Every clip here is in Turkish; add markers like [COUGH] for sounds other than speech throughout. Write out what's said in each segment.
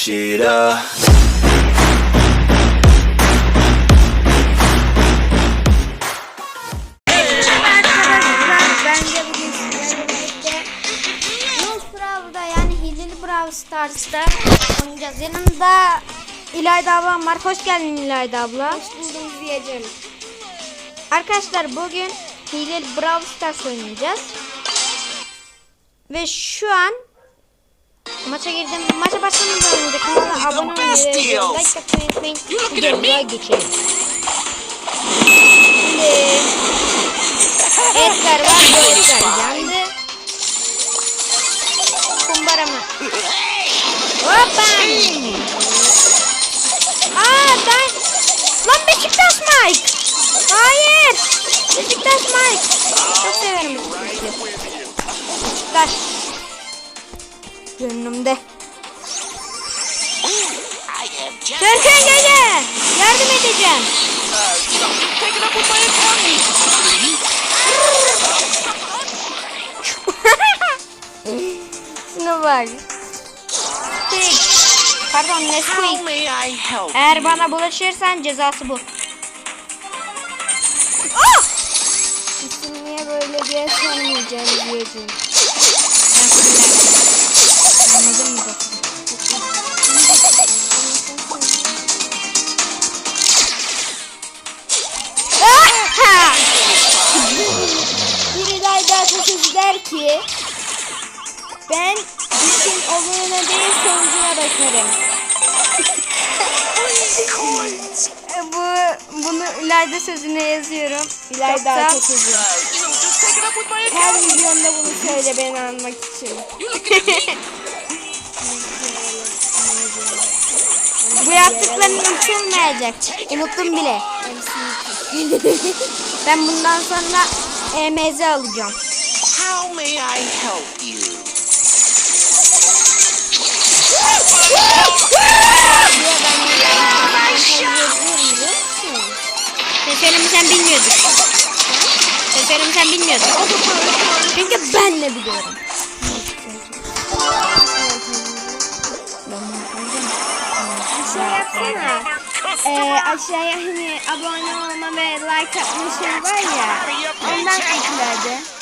shit up. Stars'ta oynayacağız. Yanımda İlayda ablam var. Hoş geldin İlayda abla. Hoş buldum diyeceğim. Arkadaşlar bugün Hileli Brawl Stars oynayacağız. Ve şu an maça girdim. Maça başlamadan önce kanala abone olmayı ve like atmayı unutmayın. Videomuza geçelim. Şimdi [LAUGHS] Edgar var bu Edgar yandı. Kumbara mı? Hoppa! Aa ben... Lan Beşiktaş Mike! Hayır! Beşiktaş Mike! Çok severim Beşiktaş'ı. Beşiktaş. Gönlümde. Serkan Gece! Yardım edeceğim. Şuna bak. Quick. Pardon Nesquik. Eğer bana bulaşırsan cezası bu. Ah! İsim niye böyle diye sormayacağım diyeceğim. Ki ben işin oluruna değil sonucuna bakarım. [LAUGHS] Bu bunu ileride sözüne yazıyorum. İt up with my Her videomda bunu söyle beni anmak için. [LAUGHS] Bu yaptıkların unutulmayacak. Unuttum bile. ben bundan sonra EMZ alacağım. How may I help you? Seferimi sen bilmiyordun. Seferimi sen bilmiyordun. Çünkü ben de biliyorum. Yapsana. Ee, aşağıya hani abone olma ve like atma şey var ya. Ondan eklerde.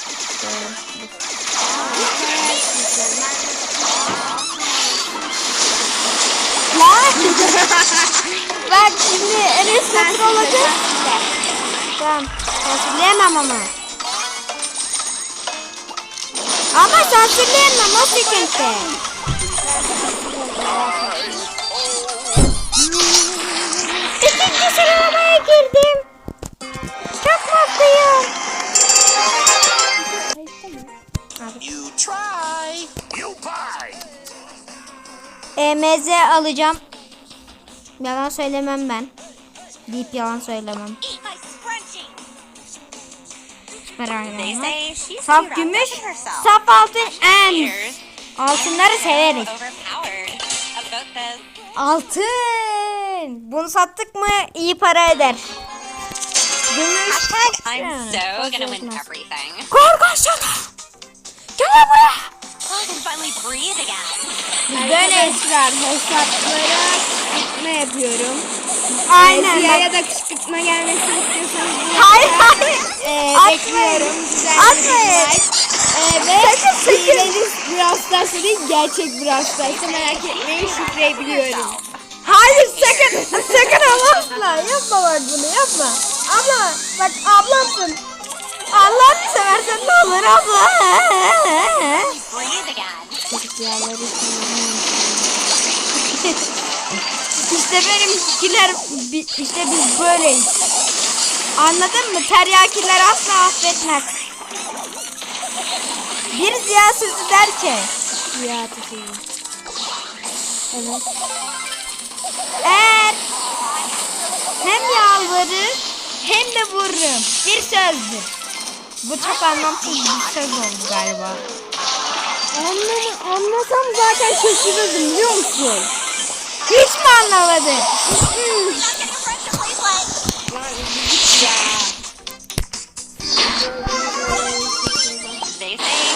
Bak şimdi Enes Batur olacak. Tamam. Sansürleyemem ama. Ama sansürleyemem o sıkıntı. İkinci sıralamaya girdim. Çok mutluyum. You try, you buy. EMZ alacağım. Yalan söylemem ben. Deyip yalan söylemem. Süper Saf gümüş, saf altın en. Altınları severiz. Altın. Bunu sattık mı iyi para eder. Gümüş. I'm so Gel lan buraya. I can finally breathe again. Böyle Esrar hesaplara kışkırtma yapıyorum. Aynen. Siyah'a da kışkırtma gelmesini istiyorsanız bunu Hayır hayır. e, Atmayın. bekliyorum. Güzel Atmayın. E, ve hileli Brawl değil gerçek Brawl Stars'ta merak etmeyin şifreyi biliyorum. Hayır sakın sakın ama asla yapma bak bunu yapma. Abla bak ablamsın. Allah'ını seversen ne olur abla. Breathe again. işte benim fikirler bi- işte biz böyleyiz. Anladın mı? Teryakiler asla affetmez. Bir ziya sözü der ki. Atışı. Evet. Eğer hem yalvarır hem de vururum. Bir sözdür. Bu çok anlamsız bir söz oldu galiba. Anlam anlasam zaten şaşırırdım biliyor musun? Hiç mi anlamadın? They say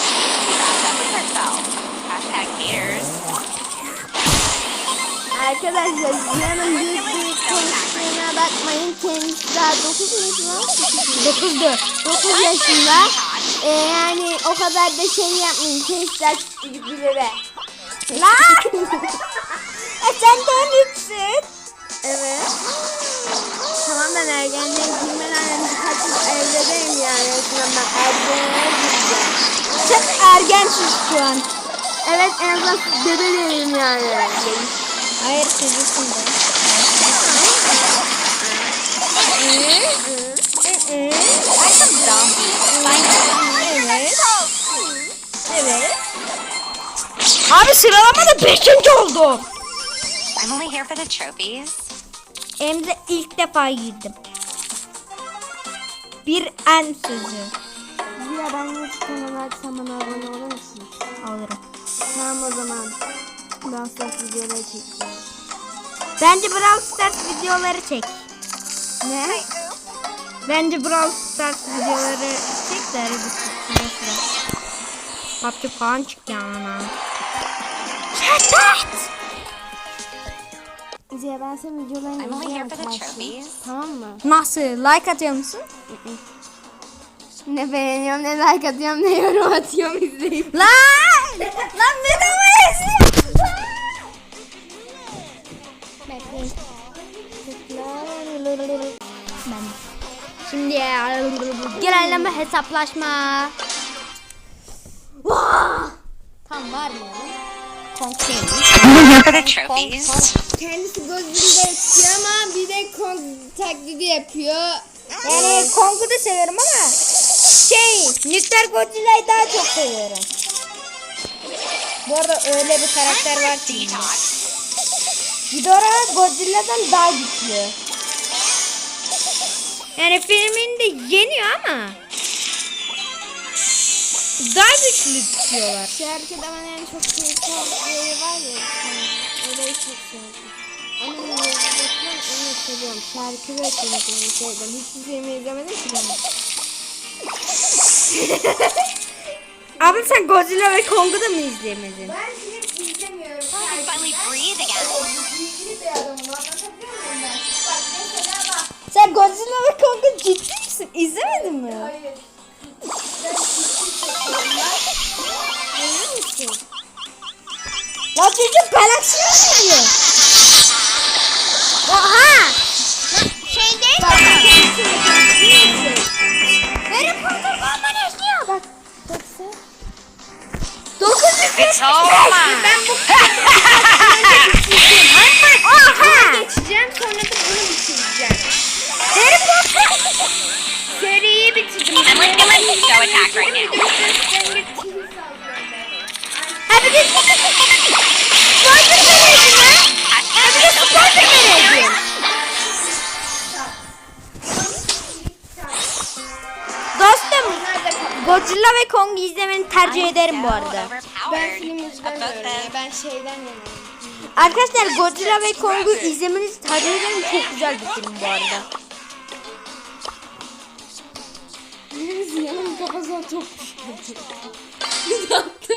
bakmayın. Kendisi daha 9 yaşında. 9'du. 9 yaşında. Ee, yani o kadar da şey yapmayın. Kendisi daha küçük bir bebe. Lan! [LAUGHS] e sen de 13'sün. Evet. Tamamen ergenliğe girmeden önce birkaç yıl evdeyim yani. Resmen ben ergenliğe gireceğim. Sen ergensin şu an. Evet en azından bebe değilim yani. Hayır çocuksun da. Evet. Evet. Abi sıralamada 5. oldum. I'm only here for the trophies. Hem de ilk defa girdim. Bir en sözü Ya ben YouTube kanalı açsam bana abone olur musun? alırım. Tamam o zaman. Dans dans videoları çekeceğim. Bence Brawl Stars videoları çek. Ne? Bence Brawl Stars videoları çek de arada sıra sıra. PUBG falan çık yana. Şerbet! Ziya ben senin videolarını izliyorum. Tamam mı? Nasıl? Like atıyor musun? Ne beğeniyorum ne like atıyorum ne yorum atıyorum izleyip. Lan genelleme hesaplaşma. Tam var mı? Konseyi. I'm only here for the trophies. Kendisi Godzilla yapıyor ama bir de Kong taklidi yapıyor. Yani Kong'u da severim ama şey Nükleer Godzilla'yı daha çok seviyorum. Bu arada öyle bir karakter var ki. Ghidorah Godzilla'dan daha güçlü. Yani filminde yeniyor ama daha güçlü diyorlar. Şarkıda bana en çok keyif aldığı var ya. Orayı çok sevdim. Onun müzikten onu seviyorum. Şarkı ve konusunu sevdim. Hiçbir filmi izlemedim ki ben. [LAUGHS] Abi sen Godzilla ve Kong'u da mı izleyemedin? Ben film izlemiyorum. Finally breathe again. Sen Godzilla ve Kong'u ciddi misin? İzlemedin mi? Hayır. Ya çocuk galaksiye oynuyor. Oha! Şey değil Bak mi? Harry Potter bombanı izliyor. Bak. 900 It's all mine. Ben bu [LAUGHS] attacked right now. Ha bir de Spoiler vereydin ha. Me so Spoiler vereydin. Dostum Godzilla ve Kong'u izlemeni tercih ederim bu arada. Ben film izlemiyorum Ben şeyden yanayım. Arkadaşlar Godzilla ve Kong'u izlemenizi tercih ederim. Çok güzel bir film bu arada. Yanım kafasına top düşürdü. Ne yaptı?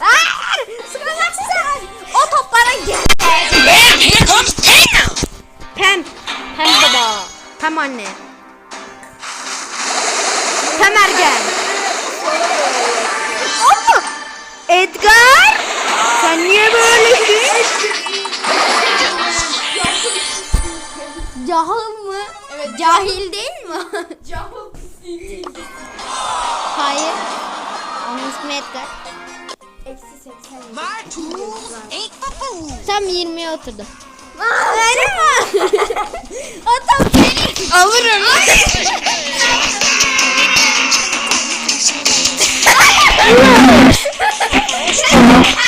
Aa! Sıkılacaksın. O toplara gel. Man, here comes Pam! Pem. Pem baba. Pem anne. Pem ergen. Ama Edgar. Sen niye böylesin? Cahil mı? Evet. Cahil değil mi? Cahil Hayır. Onun ismi Edgar. Eksi 80. My tools ain't for fools. Tam 20'ye oturdum. Öyle [LAUGHS] mi? o tam benim. Alırım. [LAUGHS] [LAUGHS]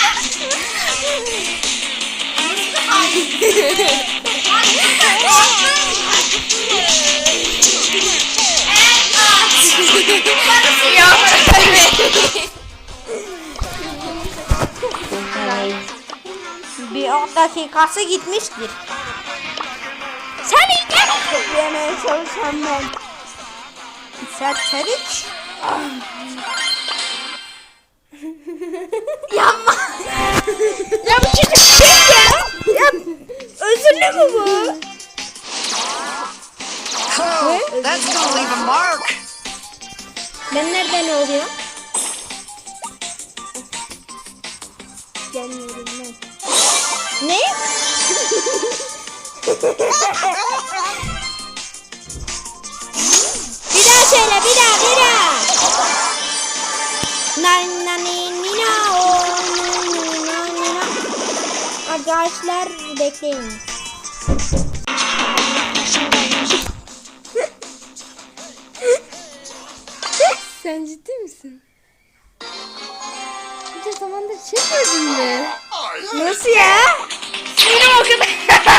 Bir 10 dakikası gitmiştir. Sen ilk yemeye çalışan ben. Serçelik. Yapma. ya bu çocuk şey ya. ya. Özürlü mü bu? Oh, that's gonna leave a mark. Ben nereden oluyor? Üçgenlerinden. Ne? [LAUGHS] bir daha söyle bir daha bir daha. Na na ni ni na o ni ni na ni na. Arkadaşlar bekleyin. Sen ciddi misin? Zamandır çekmedin mi? Nasıl ya? Benim o kadar.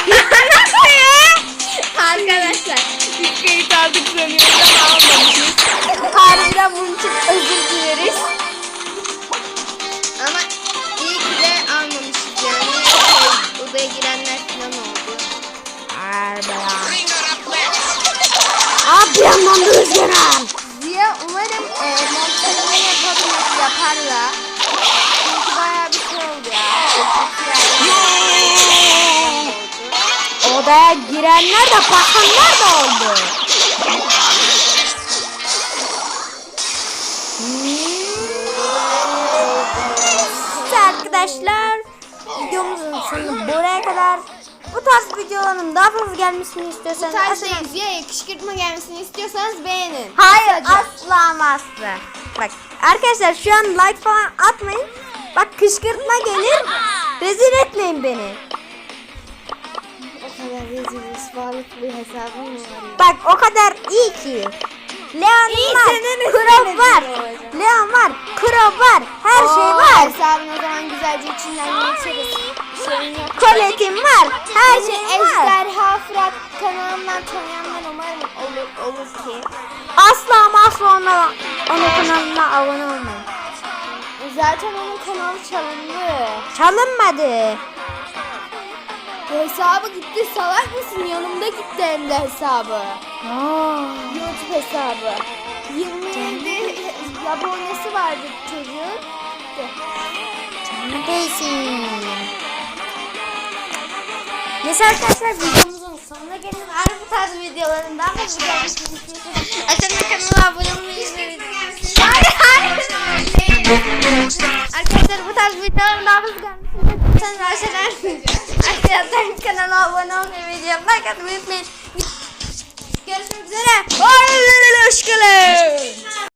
Nasıl ya? Arkadaşlar biz kayıt aldık sanıyoruz ama almamışız. Harbiden bunun için özür dileriz. Ama iyi ki de almamışız yani. Şey, odaya girenler falan oldu. Harbiden. Abi bir yandan da üzgünüm. Ziya umarım e, Odaya girenler de bakanlar da oldu. İşte arkadaşlar videomuzun sonu buraya kadar. Bu tarz videoların daha fazla gelmesini Bu istiyorsanız tarz aşağıdan- Ziya'ya kışkırtma gelmesini istiyorsanız beğenin. Hayır Kısaca. asla asla. Bak arkadaşlar şu an like falan atmayın. Bak kışkırtma gelir. Rezil etmeyin beni. Bir hesabım var? Bak o kadar iyi ki. Leon var, Krov var. Leon var, Krov var. Her şey var. Hesabın o zaman güzelce içinden geçeriz. Sorun yok. Koletim var. Her Beni şey var. Ejderha Fırat kanalından tanıyanlar umarım olur, olur ki. Asla ama asla ona, onun kanalına abone olmayın. Zaten onun kanalı çalındı. Çalınmadı. Hesabı gitti salak mısın? Yanımda gitti hem de hesabı. Aa. YouTube hesabı. 27 abonesi vardı çocuğun. Neredesin? Neyse arkadaşlar videomuzun sonuna gelin. Eğer bu tarz videoların daha fazla gelmesini istiyorsanız aşağıdan kanala abone olmayı unutmayın. Hayır hayır. Arkadaşlar bu tarz videoların daha fazla gelmesini istiyorsanız aşağıdan, aşağıdan kanala abone olmayı ve videomu like atmayı unutmayın. Görüşmek üzere. Hoşçakalın.